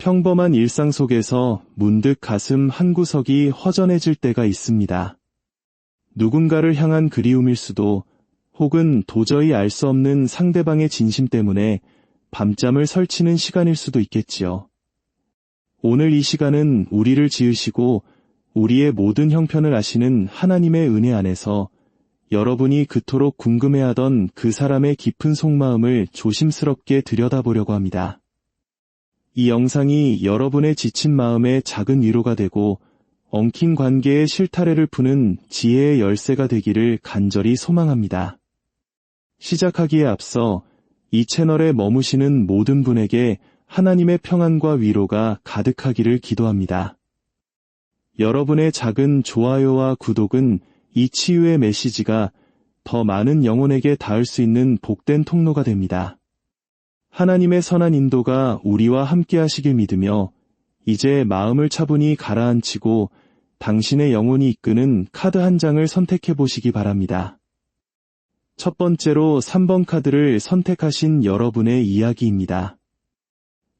평범한 일상 속에서 문득 가슴 한구석이 허전해질 때가 있습니다. 누군가를 향한 그리움일 수도 혹은 도저히 알 수 없는 상대방의 진심 때문에 밤잠을 설치는 시간일 수도 있겠지요. 오늘 이 시간은 우리를 지으시고 우리의 모든 형편을 아시는 하나님의 은혜 안에서 여러분이 그토록 궁금해하던 그 사람의 깊은 속마음을 조심스럽게 들여다보려고 합니다. 이 영상이 여러분의 지친 마음에 작은 위로가 되고 엉킨 관계의 실타래를 푸는 지혜의 열쇠가 되기를 간절히 소망합니다. 시작하기에 앞서 이 채널에 머무시는 모든 분에게 하나님의 평안과 위로가 가득하기를 기도합니다. 여러분의 작은 좋아요와 구독은 이 치유의 메시지가 더 많은 영혼에게 닿을 수 있는 복된 통로가 됩니다. 하나님의 선한 인도가 우리와 함께 하시길 믿으며 이제 마음을 차분히 가라앉히고 당신의 영혼이 이끄는 카드 한 장을 선택해 보시기 바랍니다. 첫 번째로 3번 카드를 선택하신 여러분의 이야기입니다.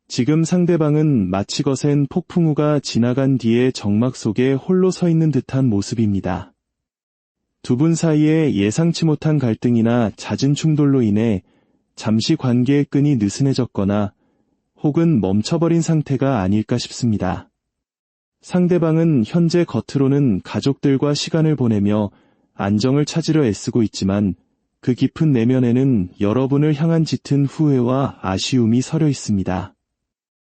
지금 상대방은 마치 거센 폭풍우가 지나간 뒤에 정막 속에 홀로 서 있는 듯한 모습입니다. 두 분 사이에 예상치 못한 갈등이나 잦은 충돌로 인해 잠시 관계의 끈이 느슨해졌거나 혹은 멈춰버린 상태가 아닐까 싶습니다. 상대방은 현재 겉으로는 가족들과 시간을 보내며 안정을 찾으려 애쓰고 있지만 그 깊은 내면에는 여러분을 향한 짙은 후회와 아쉬움이 서려 있습니다.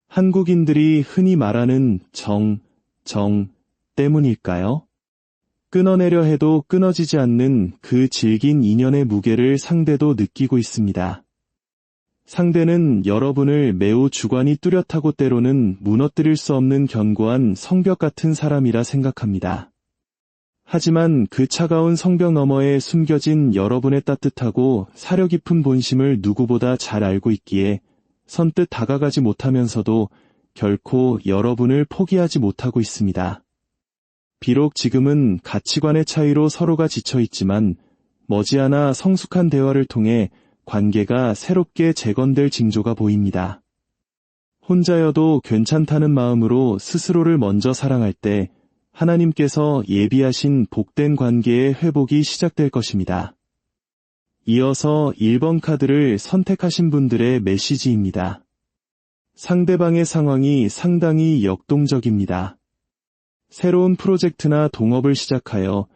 한국인들이 흔히 말하는 정, 정 때문일까요? 끊어내려 해도 끊어지지 않는 그 질긴 인연의 무게를 상대도 느끼고 있습니다. 상대는 여러분을 매우 주관이 뚜렷하고 때로는 무너뜨릴 수 없는 견고한 성벽 같은 사람이라 생각합니다. 하지만 그 차가운 성벽 너머에 숨겨진 여러분의 따뜻하고 사려 깊은 본심을 누구보다 잘 알고 있기에 선뜻 다가가지 못하면서도 결코 여러분을 포기하지 못하고 있습니다. 비록 지금은 가치관의 차이로 서로가 지쳐 있지만 머지않아 성숙한 대화를 통해 관계가 새롭게 재건될 징조가 보입니다. 혼자여도 괜찮다는 마음으로 스스로를 먼저 사랑할 때 하나님께서 예비하신 복된 관계의 회복이 시작될 것입니다. 이어서 1번 카드를 선택하신 분들의 메시지입니다. 상대방의 상황이 상당히 역동적입니다. 새로운 프로젝트나 동업을 시작하여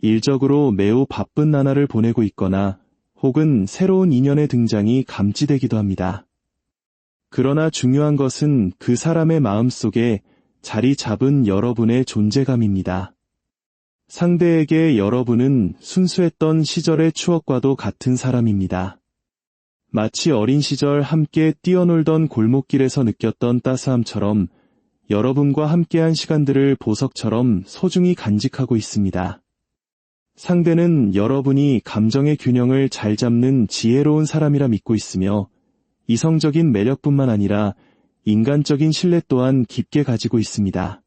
일적으로 매우 바쁜 나날을 보내고 있거나 혹은 새로운 인연의 등장이 감지되기도 합니다. 그러나 중요한 것은 그 사람의 마음 속에 자리 잡은 여러분의 존재감입니다. 상대에게 여러분은 순수했던 시절의 추억과도 같은 사람입니다. 마치 어린 시절 함께 뛰어놀던 골목길에서 느꼈던 따스함처럼 여러분과 함께한 시간들을 보석처럼 소중히 간직하고 있습니다. 상대는 여러분이 감정의 균형을 잘 잡는 지혜로운 사람이라 믿고 있으며 이성적인 매력뿐만 아니라 인간적인 신뢰 또한 깊게 가지고 있습니다.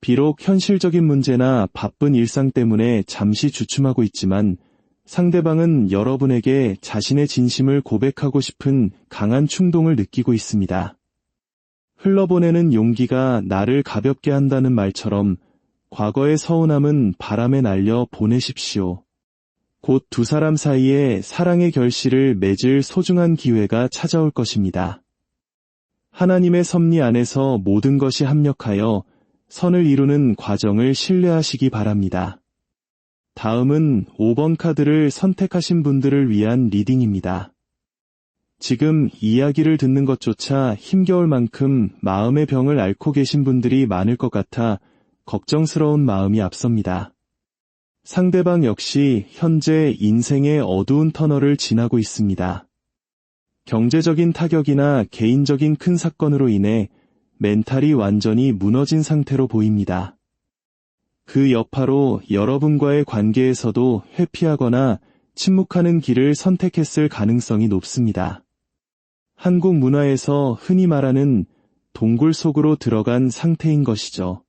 비록 현실적인 문제나 바쁜 일상 때문에 잠시 주춤하고 있지만 상대방은 여러분에게 자신의 진심을 고백하고 싶은 강한 충동을 느끼고 있습니다. 흘러보내는 용기가 나를 가볍게 한다는 말처럼 과거의 서운함은 바람에 날려 보내십시오. 곧 두 사람 사이에 사랑의 결실을 맺을 소중한 기회가 찾아올 것입니다. 하나님의 섭리 안에서 모든 것이 합력하여 선을 이루는 과정을 신뢰하시기 바랍니다. 다음은 5번 카드를 선택하신 분들을 위한 리딩입니다. 지금 이야기를 듣는 것조차 힘겨울 만큼 마음의 병을 앓고 계신 분들이 많을 것 같아 걱정스러운 마음이 앞섭니다. 상대방 역시 현재 인생의 어두운 터널을 지나고 있습니다. 경제적인 타격이나 개인적인 큰 사건으로 인해 멘탈이 완전히 무너진 상태로 보입니다. 그 여파로 여러분과의 관계에서도 회피하거나 침묵하는 길을 선택했을 가능성이 높습니다. 한국 문화에서 흔히 말하는 동굴 속으로 들어간 상태인 것이죠.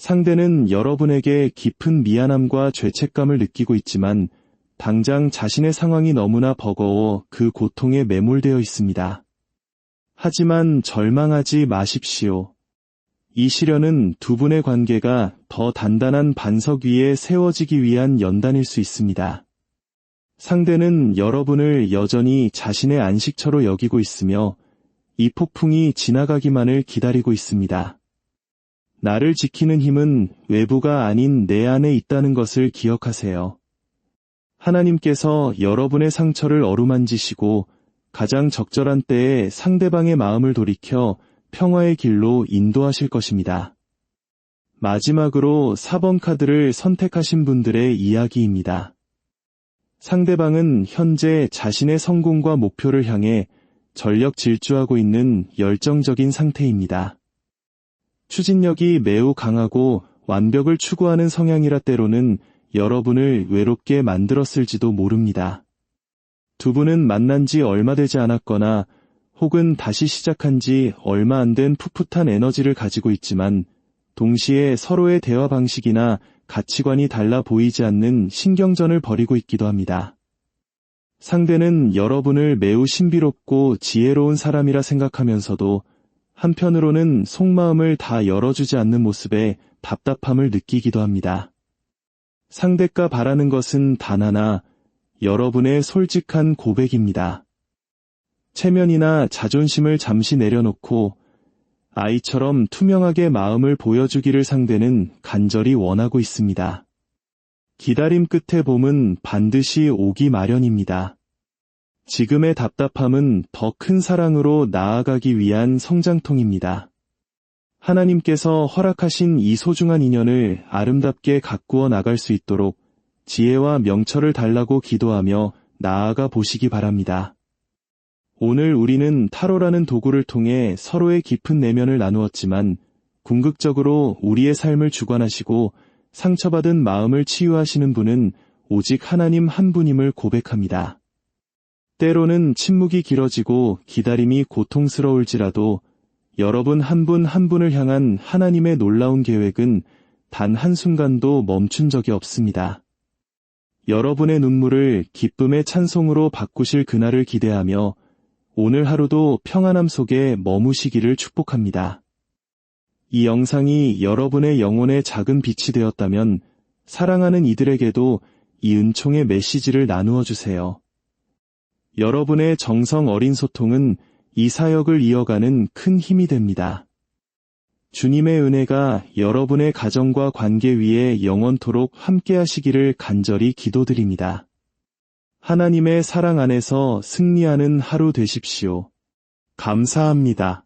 상대는 여러분에게 깊은 미안함과 죄책감을 느끼고 있지만 당장 자신의 상황이 너무나 버거워 그 고통에 매몰되어 있습니다. 하지만 절망하지 마십시오. 이 시련은 두 분의 관계가 더 단단한 반석 위에 세워지기 위한 연단일 수 있습니다. 상대는 여러분을 여전히 자신의 안식처로 여기고 있으며 이 폭풍이 지나가기만을 기다리고 있습니다. 나를 지키는 힘은 외부가 아닌 내 안에 있다는 것을 기억하세요. 하나님께서 여러분의 상처를 어루만지시고 가장 적절한 때에 상대방의 마음을 돌이켜 평화의 길로 인도하실 것입니다. 마지막으로 4번 카드를 선택하신 분들의 이야기입니다. 상대방은 현재 자신의 성공과 목표를 향해 전력 질주하고 있는 열정적인 상태입니다. 추진력이 매우 강하고 완벽을 추구하는 성향이라 때로는 여러분을 외롭게 만들었을지도 모릅니다. 두 분은 만난 지 얼마 되지 않았거나 혹은 다시 시작한 지 얼마 안 된 풋풋한 에너지를 가지고 있지만 동시에 서로의 대화 방식이나 가치관이 달라 보이지 않는 신경전을 벌이고 있기도 합니다. 상대는 여러분을 매우 신비롭고 지혜로운 사람이라 생각하면서도 한편으로는 속마음을 다 열어주지 않는 모습에 답답함을 느끼기도 합니다. 상대가 바라는 것은 단 하나, 여러분의 솔직한 고백입니다. 체면이나 자존심을 잠시 내려놓고 아이처럼 투명하게 마음을 보여주기를 상대는 간절히 원하고 있습니다. 기다림 끝에 봄은 반드시 오기 마련입니다. 지금의 답답함은 더 큰 사랑으로 나아가기 위한 성장통입니다. 하나님께서 허락하신 이 소중한 인연을 아름답게 가꾸어 나갈 수 있도록 지혜와 명철을 달라고 기도하며 나아가 보시기 바랍니다. 오늘 우리는 타로라는 도구를 통해 서로의 깊은 내면을 나누었지만 궁극적으로 우리의 삶을 주관하시고 상처받은 마음을 치유하시는 분은 오직 하나님 한 분임을 고백합니다. 때로는 침묵이 길어지고 기다림이 고통스러울지라도 여러분 한 분한 한 분을 향한 하나님의 놀라운 계획은 단 한순간도 멈춘 적이 없습니다. 여러분의 눈물을 기쁨의 찬송으로 바꾸실 그날을 기대하며 오늘 하루도 평안함 속에 머무시기를 축복합니다. 이 영상이 여러분의 영혼의 작은 빛이 되었다면 사랑하는 이들에게도 이 은총의 메시지를 나누어 주세요. 여러분의 정성 어린 소통은 이 사역을 이어가는 큰 힘이 됩니다. 주님의 은혜가 여러분의 가정과 관계 위에 영원토록 함께 하시기를 간절히 기도드립니다. 하나님의 사랑 안에서 승리하는 하루 되십시오. 감사합니다.